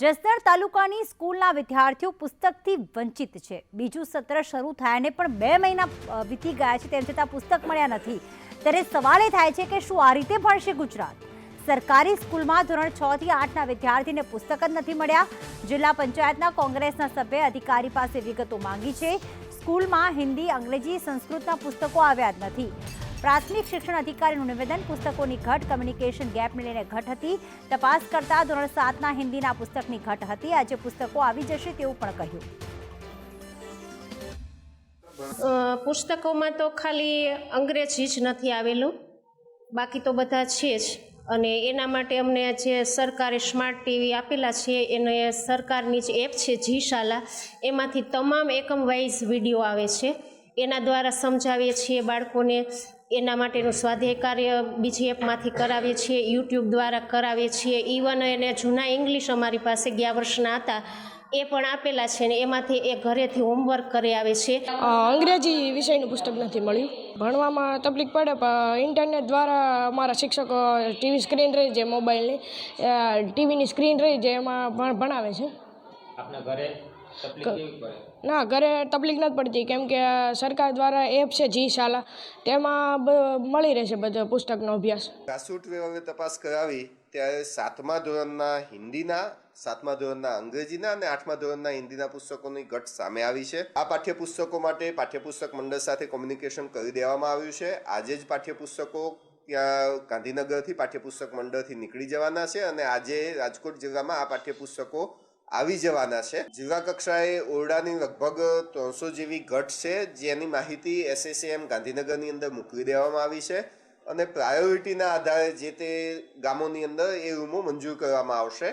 જસદણ તાલુકાની સ્કૂલના વિદ્યાર્થીઓ પુસ્તકથી વંચિત છે. બીજું સત્ર શરૂ થયાને પણ બે મહિના વીતી ગયા છે, તેમ છતાં પુસ્તક મળ્યા નથી. ત્યારે સવાલ એ થાય છે કે શું આ રીતે ભણશે ગુજરાત? સરકારી સ્કૂલમાં ધોરણ છ થી આઠના વિદ્યાર્થીને પુસ્તક જ નથી મળ્યા. જિલ્લા પંચાયતના કોંગ્રેસના સભ્ય અધિકારી પાસે વિગતો માંગી છે. સ્કૂલમાં હિન્દી, અંગ્રેજી, સંસ્કૃતના પુસ્તકો આવ્યા જ નથી. પ્રાથમિક શિક્ષણ અધિકારીનું નિવેદન, પુસ્તકોની ઘટ કમ્યુનિકેશન ગેપને લઈને ઘટ હતી. તપાસ કરતા ધોરણ સાતના હિન્દીના પુસ્તકની ઘટ હતી. આજે પુસ્તકો આવી જશે તેવું પણ કહ્યું. પુસ્તકોમાં તો ખાલી અંગ્રેજી જ નથી આવેલું. બાકી તો બધા છે જ. અને એના માટે અમને જે સરકારે સ્માર્ટ ટીવી આપેલા છે, એને સરકારની જે એપ છે જી શાલા એમાંથી તમામ એકમ વાઇઝ વીડિયો આવે છે. એના દ્વારા સમજાવીએ છીએ બાળકોને એના માટેનું સ્વાધ્યાય કાર્ય બીજી એપમાંથી કરાવીએ છીએ, યુટ્યુબ દ્વારા કરાવીએ છીએ. ઇવન એને જૂના ઇંગ્લિશ અમારી પાસે ગયા વર્ષના હતા. એ પણ આપેલા છે ને એમાંથી એ ઘરેથી હોમવર્ક કરી આવે છે. અંગ્રેજી વિષયનું પુસ્તક નથી મળ્યું. ભણવામાં તકલીફ પડે પણ ઇન્ટરનેટ દ્વારા અમારા શિક્ષકો ટીવી સ્ક્રીન રહી જે મોબાઈલની ટીવીની સ્ક્રીન રહી જે એમાં ભણ- ભણાવે છે. આપના ઘરે તકલીફ કેવી પડે? ના ઘરે તકલીફ નથી પડતી. કેમ કે સરકાર દ્વારા એપ છે જી શાલા. તેમાં મળી રહેશે બધો પુસ્તકનો અભ્યાસ. રાસુટ વિભાગે તપાસ કરાવી ત્યારે સાતમા ધોરણના હિન્દીના સાતમા ધોરણના અંગ્રેજીના અને આઠમા ધોરણના હિન્દીના પુસ્તકોની ઘટ સામે આવી છે. આ પાઠ્યપુસ્તકો માટે પાઠ્યપુસ્તક મંડળ સાથે કોમ્યુનિકેશન કરી દેવામાં આવ્યું છે. આજે જ પાઠ્યપુસ્તકો ત્યાં ગાંધીનગરથી પાઠ્યપુસ્તક મંડળથી નીકળી જવાના છે અને આજે રાજકોટ જિલ્લામાં આ પાઠ્યપુસ્તકો આવી જવાના છે. જિલ્લા કક્ષાએ ઓરડાની લગભગ ત્રણસો જેવી ઘટ છે, જેની માહિતી એસએસએમ ગાંધીનગરની અંદર મોકલી દેવામાં આવી છે અને પ્રાયોરિટીના આધારે જે તે ગામોની અંદર એ રૂમો મંજૂર કરવામાં આવશે.